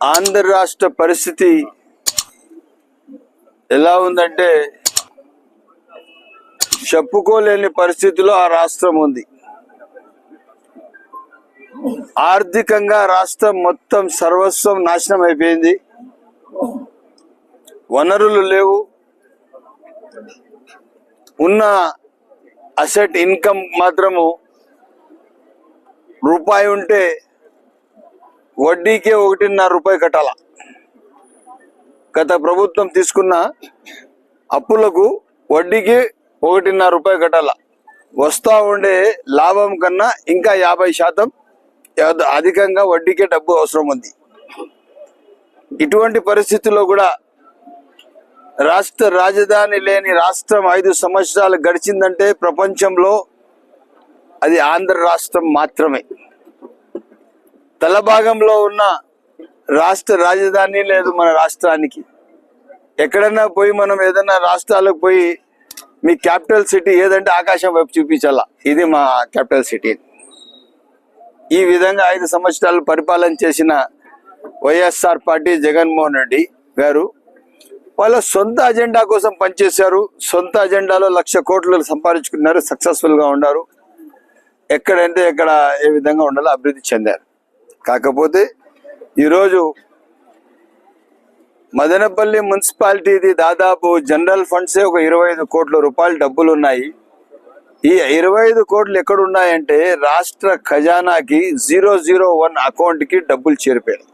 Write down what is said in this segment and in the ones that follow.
ఆంధ్ర రాష్ట్ర పరిస్థితి ఎలా ఉందంటే చెప్పుకోలేని పరిస్థితిలో ఆ రాష్ట్రం ఉంది. ఆర్థికంగా రాష్ట్రం మొత్తం సర్వస్వం నాశనం అయిపోయింది. వనరులు లేవు. ఉన్న అసెట్ ఇన్కమ్ మాత్రము రూపాయి ఉంటే వడ్డీకే ఒకటిన్నర రూపాయి కట్టాల? గత ప్రభుత్వం తీసుకున్న అప్పులకు వడ్డీకి ఒకటిన్నర రూపాయి కట్టాల? వస్తూ ఉండే లాభం కన్నా ఇంకా యాభై శాతం అధికంగా వడ్డీకే డబ్బు అవసరం ఉంది. ఇటువంటి పరిస్థితుల్లో కూడా రాష్ట్ర రాజధాని లేని రాష్ట్రం ఐదు సంవత్సరాలు గడిచిందంటే ప్రపంచంలో అది ఆంధ్ర రాష్ట్రం మాత్రమే. తల భాగంలో ఉన్న రాష్ట్ర రాజధాని లేదు మన రాష్ట్రానికి. ఎక్కడన్నా పోయి మనం ఏదైనా రాష్ట్రాలకు పోయి మీ క్యాపిటల్ సిటీ ఏదంటే ఆకాశం వైపు చూపించాలా? ఇది మా క్యాపిటల్ సిటీ. ఈ విధంగా ఐదు సంవత్సరాలు పరిపాలన చేసిన వైఎస్ఆర్ పార్టీ జగన్మోహన్ రెడ్డి గారు వాళ్ళ సొంత అజెండా కోసం పనిచేశారు. సొంత అజెండాలో లక్ష కోట్లు సంపాదించుకున్నారు. సక్సెస్ఫుల్గా ఉన్నారు. ఎక్కడంటే ఎక్కడ ఏ విధంగా ఉండాలో అభివృద్ధి చెందారు. కాకపోతే ఈరోజు మదనపల్లి మున్సిపాలిటీది దాదాపు జనరల్ ఫండ్సే ఒక ఇరవై ఐదు కోట్ల రూపాయలు డబ్బులు ఉన్నాయి ఈ ఇరవై ఐదు కోట్లు ఎక్కడ ఉన్నాయంటే రాష్ట్ర ఖజానాకి జీరో జీరో వన్ అకౌంట్కి డబ్బులు చేరిపోయాయి.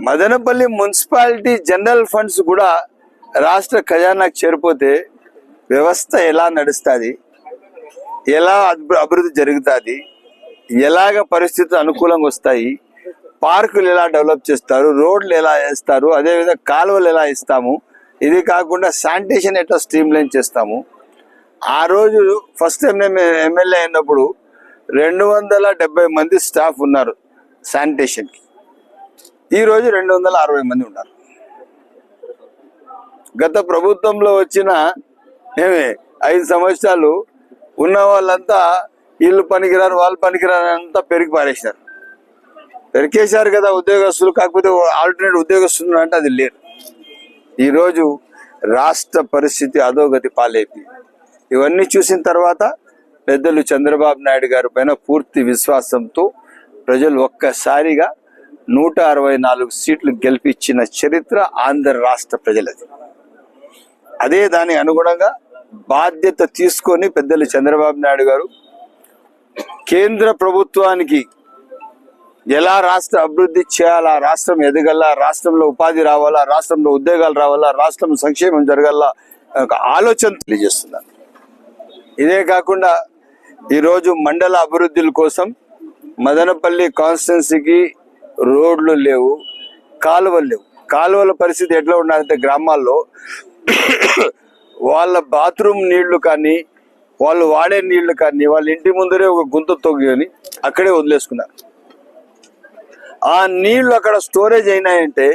మదనపల్లి మున్సిపాలిటీ జనరల్ ఫండ్స్ కూడా రాష్ట్ర ఖజానాకి చేరిపోతే వ్యవస్థ ఎలా నడుస్తుంది? ఎలా అభి- అభివృద్ధి జరుగుతుంది? ఎలాగ పరిస్థితులు అనుకూలంగా వస్తాయి? పార్కులు ఎలా డెవలప్ చేస్తారు? రోడ్లు ఎలా వేస్తారు? అదేవిధంగా కాలువలు ఎలా ఇస్తాము? ఇది కాకుండా శానిటేషన్ ఎట్లా స్ట్రీమ్ లైన్ చేస్తాము? ఆ రోజు ఫస్ట్ టైం ఎమ్మెల్యే అయినప్పుడు రెండు వందల డెబ్బై మంది స్టాఫ్ ఉన్నారు శానిటేషన్కి. ఈరోజు రెండు వందల అరవై మంది ఉన్నారు. గత ప్రభుత్వంలో వచ్చిన ఏమి ఐదు సంవత్సరాలు ఉన్న వాళ్ళంతా వీళ్ళు పనికిరారు వాళ్ళు పనికిరారు అంతా పెరిగి పారేశారు. పెరికేశారు కదా ఉద్యోగస్తులు కాకపోతే ఆల్టర్నేట్ ఉద్యోగస్తులు అంటే అది లేరు ఈరోజు రాష్ట్ర పరిస్థితి అధోగతి పాలైంది. ఇవన్నీ చూసిన తర్వాత పెద్దలు చంద్రబాబు నాయుడు గారి పైన పూర్తి విశ్వాసంతో ప్రజలు ఒక్కసారిగా నూట అరవై నాలుగు సీట్లు గెలిపించిన చరిత్ర ఆంధ్ర రాష్ట్ర ప్రజలది. అదే దాని అనుగుణంగా బాధ్యత తీసుకొని పెద్దలు చంద్రబాబు నాయుడు గారు కేంద్ర ప్రభుత్వానికి ఎలా రాష్ట్ర అభివృద్ధి చేయాలా రాష్ట్రం ఎదగల రాష్ట్రంలో ఉపాధి రావాలా రాష్ట్రంలో ఉద్యోగాలు రావాలా రాష్ట్రం సంక్షేమం జరగాల ఒక ఆలోచన తెలియజేస్తున్నారు. ఇదే కాకుండా ఈరోజు మండల అభివృద్ధుల కోసం మదనపల్లి కాన్స్టిట్యున్సీకి రోడ్లు లేవు కాలువలు లేవు. కాలువల పరిస్థితి ఎట్లా ఉండాలంటే గ్రామాల్లో వాళ్ళ బాత్రూమ్ నీళ్ళు కానీ వాళ్ళు వాడే నీళ్ళు కానీ వాళ్ళ ఇంటి ముందరే ఒక గుంత తొగ్గి అక్కడే వదిలేసుకున్నారు. ఆ నీళ్ళు అక్కడ స్టోరేజ్ అయినాయంటే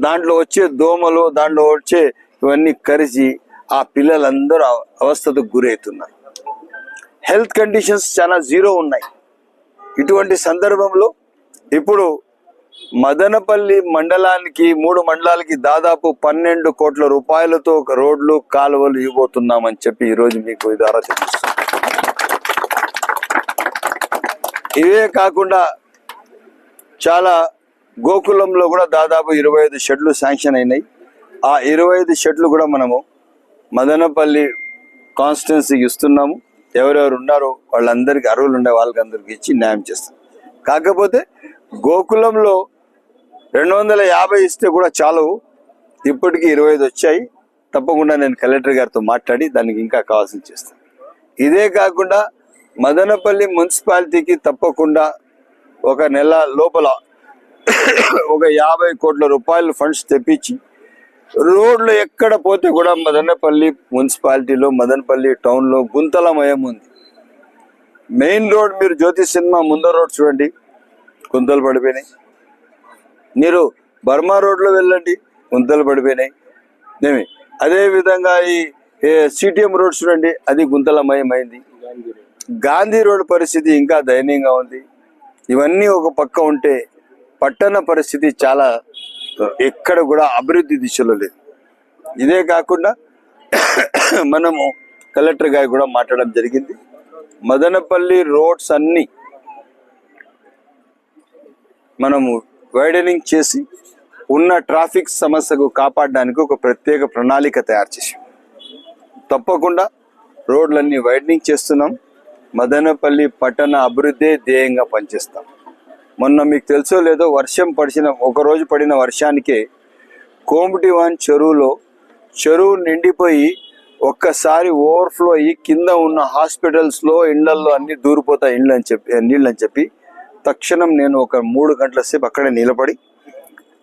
దాంట్లో వచ్చే దోమలు దాంట్లో వచ్చే ఇవన్నీ కరిచి ఆ పిల్లలందరూ అవస్థకు గురవుతున్నారు. హెల్త్ కండిషన్స్ చాలా జీరో ఉన్నాయి. ఇటువంటి సందర్భంలో ఇప్పుడు మదనపల్లి మండలానికి మూడు మండలాలకి దాదాపు పన్నెండు కోట్ల రూపాయలతో ఒక రోడ్లు కాలువలు ఇవ్వబోతున్నామని చెప్పి ఈరోజు మీకు ద్వారా తెలుస్తుంది. ఇవే కాకుండా చాలా గోకులంలో కూడా దాదాపు ఇరవై ఐదు షెడ్లు శాంక్షన్ అయినాయి. ఆ ఇరవై ఐదు షెడ్లు కూడా మనము మదనపల్లి కాన్స్టిట్యున్సీకి ఇస్తున్నాము. ఎవరెవరు ఉన్నారో వాళ్ళందరికీ అర్హులు ఉండే వాళ్ళకి అందరికీ ఇచ్చి న్యాయం చేస్తాం. కాకపోతే గోకులంలో రెండు వందల యాభై ఇస్తే కూడా చాలు. ఇప్పటికి ఇరవై ఐదు వచ్చాయి తప్పకుండా నేను కలెక్టర్ గారితో మాట్లాడి దానికి ఇంకా కావాల్సింది చేస్తాను. ఇదే కాకుండా మదనపల్లి మున్సిపాలిటీకి తప్పకుండా ఒక నెల లోపల ఒక యాభై కోట్ల రూపాయలు ఫండ్స్ తెప్పించి రోడ్లు ఎక్కడ పోతే కూడా మదనపల్లి మున్సిపాలిటీలో మదనపల్లి టౌన్లో గుంతలమయం ఉంది. మెయిన్ రోడ్ మీరు జ్యోతి సినిమా ముందర రోడ్ చూడండి. గుంతలు పడిపోయినాయి. మీరు బర్మా రోడ్లో వెళ్ళండి గుంతలు పడిపోయినాయి. ఏమి? అదే ఈ సిటిఎం రోడ్ చూడండి అది గుంతలమయమైంది. గాంధీ రోడ్ పరిస్థితి ఇంకా దయనీయంగా ఉంది. ఇవన్నీ ఒక పక్క ఉంటే పట్టణ పరిస్థితి చాలా ఎక్కడ కూడా అభివృద్ధి దిశలో లేదు. ఇదే కాకుండా మనము కలెక్టర్ గారు కూడా మాట్లాడడం జరిగింది. మదనపల్లి రోడ్స్ అన్నీ మనము వైడనింగ్ చేసి ఉన్న ట్రాఫిక్ సమస్యకు కాపాడడానికి ఒక ప్రత్యేక ప్రణాళిక తయారు చేసాం తప్పకుండా రోడ్లన్నీ వైడనింగ్ చేస్తున్నాం. మదనపల్లి పట్టణ అభివృద్ధి ధ్యేయంగా పనిచేస్తాం. మొన్న మీకు తెలుసో లేదో వర్షం పడిచిన ఒక రోజు పడిన వర్షానికే కోమటివాన్ చెరువులో చెరువు నిండిపోయి ఒక్కసారి ఓవర్ఫ్లో అయ్యి కింద ఉన్న హాస్పిటల్స్లో ఇళ్ళల్లో అన్నీ దూరిపోతాయి ఇళ్ళు అని చెప్పి నీళ్ళు అని చెప్పి తక్షణం నేను ఒక మూడు గంటల సేపు అక్కడే నిలబడి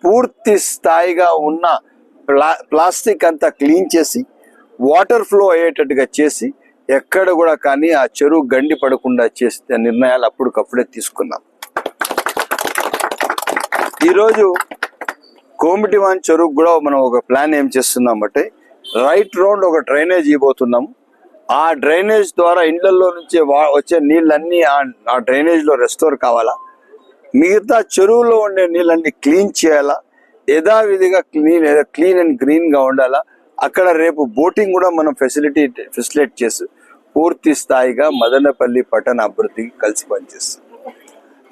పూర్తి స్థాయిగా ఉన్న ప్లా ప్లాస్టిక్ అంతా క్లీన్ చేసి వాటర్ ఫ్లో అయ్యేటట్టుగా చేసి ఎక్కడ కూడా కానీ ఆ చెరువు గండి పడకుండా చేసే నిర్ణయాలు అప్పటికప్పుడే తీసుకున్నాం. ఈరోజు కోమిటివాన్ చెరువు కూడా మనం ఒక ప్లాన్ ఏం చేస్తున్నాం అంటే రైట్ రౌండ్ ఒక డ్రైనేజ్ ఇవ్వబోతున్నాము ఆ డ్రైనేజ్ ద్వారా ఇండ్లలో నుంచి వా- వచ్చే నీళ్ళన్నీ ఆ- ఆ రెస్టోర్ కావాలా? మిగతా చెరువులో ఉండే నీళ్ళన్ని క్లీన్ చేయాలా? యథావిధిగా క్లీన్ క్లీన్ అండ్ గ్రీన్గా ఉండాలా? అక్కడ రేపు బోటింగ్ కూడా మనం ఫెసిలిటీ ఫెసిలిటేట్ చేసి పూర్తి స్థాయిగా మదనపల్లి పట్టణ అభివృద్ధికి కలిసి పనిచేస్తాం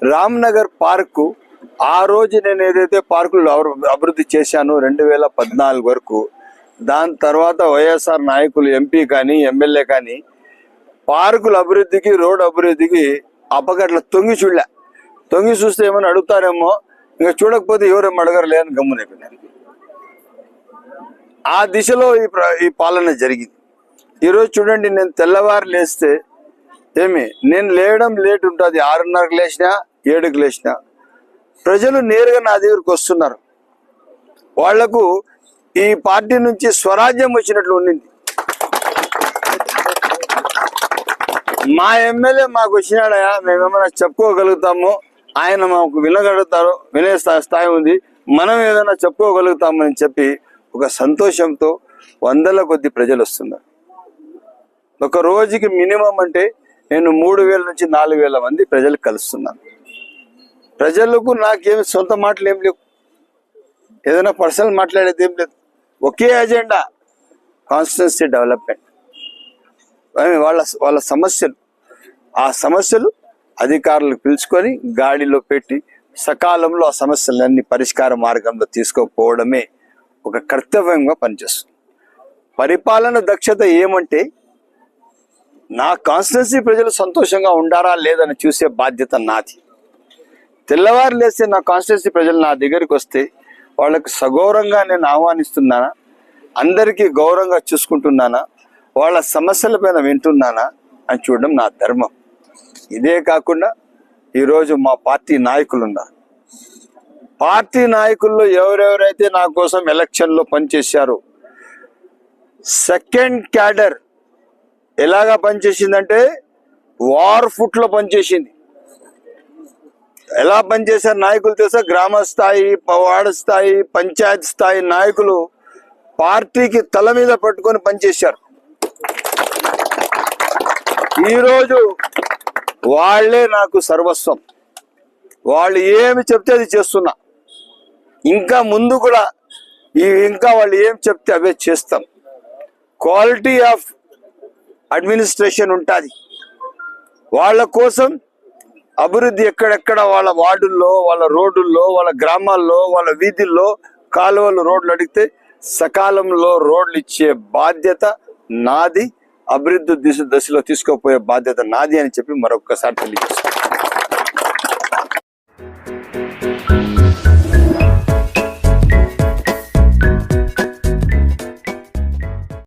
రామ్ పార్కు ఆ రోజు నేను ఏదైతే పార్కులు అభివృద్ధి చేశానో రెండు వేల పద్నాలుగు వరకు దాని తర్వాత వైఎస్ఆర్ నాయకులు ఎంపీ కానీ ఎమ్మెల్యే కానీ పార్కుల అభివృద్ధికి రోడ్ అభివృద్ధికి అప్పగట్ల తొంగి చూడలే. తొంగి చూస్తే ఏమైనా అడుగుతారేమో ఇంకా చూడకపోతే ఎవరేమో అడగరు లేని గమ్మునైపోయినారు ఆ దిశలో ఈ ఈ పాలన జరిగింది. ఈరోజు చూడండి నేను తెల్లవారు లేస్తే ఏమి నేను లేయడం లేట్ ఉంటుంది. ఆరున్నరకు లేచినా ఏడుకు లేచినా. ప్రజలు నేరుగా నా దగ్గరకు వస్తున్నారు. వాళ్ళకు ఈ పార్టీ నుంచి స్వరాజ్యం వచ్చినట్లు ఉండింది మా ఎమ్మెల్యే మాకు వచ్చినాడయా మేమేమైనా చెప్పుకోగలుగుతాము? ఆయన మాకు వినగలుగుతారు వినే స్థాయి ఉంది. మనం ఏదైనా చెప్పుకోగలుగుతామని చెప్పి ఒక సంతోషంతో వందల కొద్ది ప్రజలు వస్తున్నారు. ఒక రోజుకి మినిమం అంటే నేను మూడు వేల నుంచి నాలుగు వేల మంది ప్రజలు కలుస్తున్నాను. ప్రజలకు నాకేమి సొంత మాటలు ఏం లేవు. ఏదైనా పర్సనల్ మాట్లాడేది ఏం లేదు. ఒకే అజెండా కాన్స్టిట్యున్సీ డెవలప్మెంట్ వాళ్ళ వాళ్ళ సమస్యలు. ఆ సమస్యలు అధికారులు పిలుచుకొని గాడిలో పెట్టి సకాలంలో ఆ సమస్యలన్నీ పరిష్కార మార్గంలో తీసుకోకపోవడమే ఒక కర్తవ్యంగా పనిచేస్తుంది. పరిపాలన దక్షత ఏమంటే నా కాన్స్టిట్యున్సీ ప్రజలు సంతోషంగా ఉండారా లేదని చూసే బాధ్యత నాది. తెల్లవారు లేస్తే నా కాన్స్టిట్యున్సీ ప్రజలు నా దగ్గరికి వస్తే వాళ్ళకు సగౌరవంగా నేను ఆహ్వానిస్తున్నానా? అందరికీ గౌరవంగా చూసుకుంటున్నానా? వాళ్ళ సమస్యలపైన వింటున్నానా? అని చూడడం నా ధర్మం. ఇదే కాకుండా ఈరోజు మా పార్టీ నాయకులు పార్టీ నాయకుల్లో ఎవరెవరైతే నా కోసం ఎలక్షన్లో పనిచేశారో సెకండ్ క్యాడర్ ఎలాగా పనిచేసిందంటే వార్ ఫుట్లో పనిచేసింది. ఎలా పనిచేశారు నాయకులు తెలుసా? గ్రామ స్థాయి వార్డ్ స్థాయి పంచాయత్ స్థాయి నాయకులు పార్టీకి తల మీద పట్టుకొని పనిచేశారు. ఈరోజు వాళ్ళే నాకు సర్వస్వం. వాళ్ళు ఏమి చెప్తే అది చేస్తున్నా. ఇంకా ముందు కూడా ఇంకా వాళ్ళు ఏం చెప్తే అవే చేస్తాం. క్వాలిటీ ఆఫ్ అడ్మినిస్ట్రేషన్ ఉంటుంది. వాళ్ళ కోసం అభివృద్ధి ఎక్కడెక్కడ వాళ్ళ వార్డుల్లో వాళ్ళ రోడ్డుల్లో వాళ్ళ గ్రామాల్లో వాళ్ళ వీధుల్లో కాలువలు రోడ్లు అడిగితే సకాలంలో రోడ్లు ఇచ్చే బాధ్యత నాది అభివృద్ధి దిశ దశలో తీసుకోపోయే బాధ్యత నాది అని చెప్పి మరొకసారి తెలియజేస్తాను